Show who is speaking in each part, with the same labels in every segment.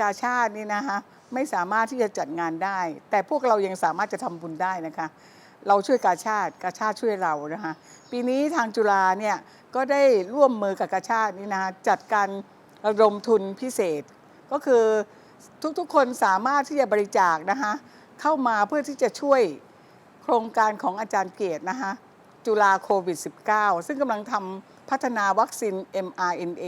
Speaker 1: กาชาตินี่นะคะไม่สามารถที่จะจัดงานได้ แต่พวกเรายังสามารถจะทำบุญได้นะคะ เราช่วยกาชาติกาชาติช่วยเรานะคะปีนี้ทางจุฬาเนี่ยก็ได้ร่วมมือกับกาชาตินี่นะคะจัดการระดมทุนพิเศษ ก็คือทุกๆคนสามารถที่จะบริจาคนะคะเข้ามาเพื่อที่จะช่วยโครงการของอาจารย์เกตนะคะจุฬาโควิด -19 ซึ่งกำลังทำ พัฒนาวัคซีน mRNA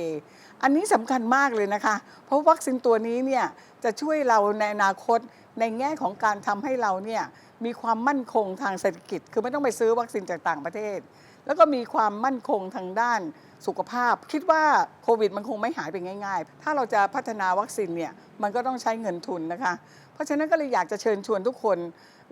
Speaker 1: อันนี้สำคัญมากเลยนะคะ เพราะวัคซีนตัวนี้เนี่ยจะช่วยเราในอนาคตในแง่ของการทำให้เราเนี่ยมีความมั่นคงทางเศรษฐกิจ คือไม่ต้องไปซื้อวัคซีนจากต่างประเทศ แล้วก็มีความมั่นคงทางด้านสุขภาพ คิดว่าโควิดมันคงไม่หายไปง่ายๆ ถ้าเราจะพัฒนาวัคซีนเนี่ยมันก็ต้องใช้เงินทุนนะคะ เพราะฉะนั้นก็เลยอยากจะเชิญชวนทุกคน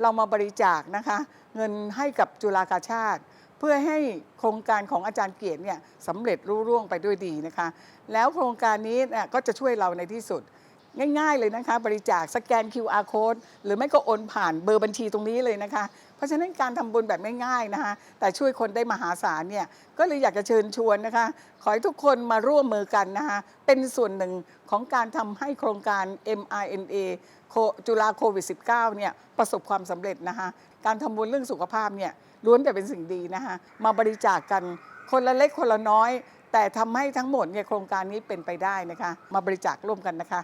Speaker 1: เรามาบริจาคนะคะ เงินให้กับจุฬากาชาติ เพื่อให้โครงการของอาจารย์เกียรติเนี่ยสำเร็จรุ่ร่วงไปด้วยดีนะคะ แล้วโครงการนี้เนี่ยก็จะช่วยเราในที่สุด ง่าย ๆเลยนะคะ บริจาคสแกน QR code หรือไม่ก็โอนผ่านเบอร์บัญชีตรงนี้เลยนะคะ เพราะฉะนั้นการทำบุญแบบง่ายๆนะคะ แต่ช่วยคนได้มหาศาลเนี่ยก็เลยอยากจะเชิญชวนนะคะ ขอให้ทุกคนมาร่วมมือกันนะคะเป็นส่วนหนึ่งของการทำให้โครงการ mRNA จุฬาโควิด -19 เนี่ยประสบความสำเร็จนะคะ การทำบุญเรื่องสุขภาพเนี่ยล้วนแต่เป็นสิ่งดีนะคะมาบริจาคกันคนละเล็กคนละน้อย แต่ทำให้ทั้งหมดเนี่ยโครงการนี้เป็นไปได้นะคะ มาบริจาคร่วมกันนะคะ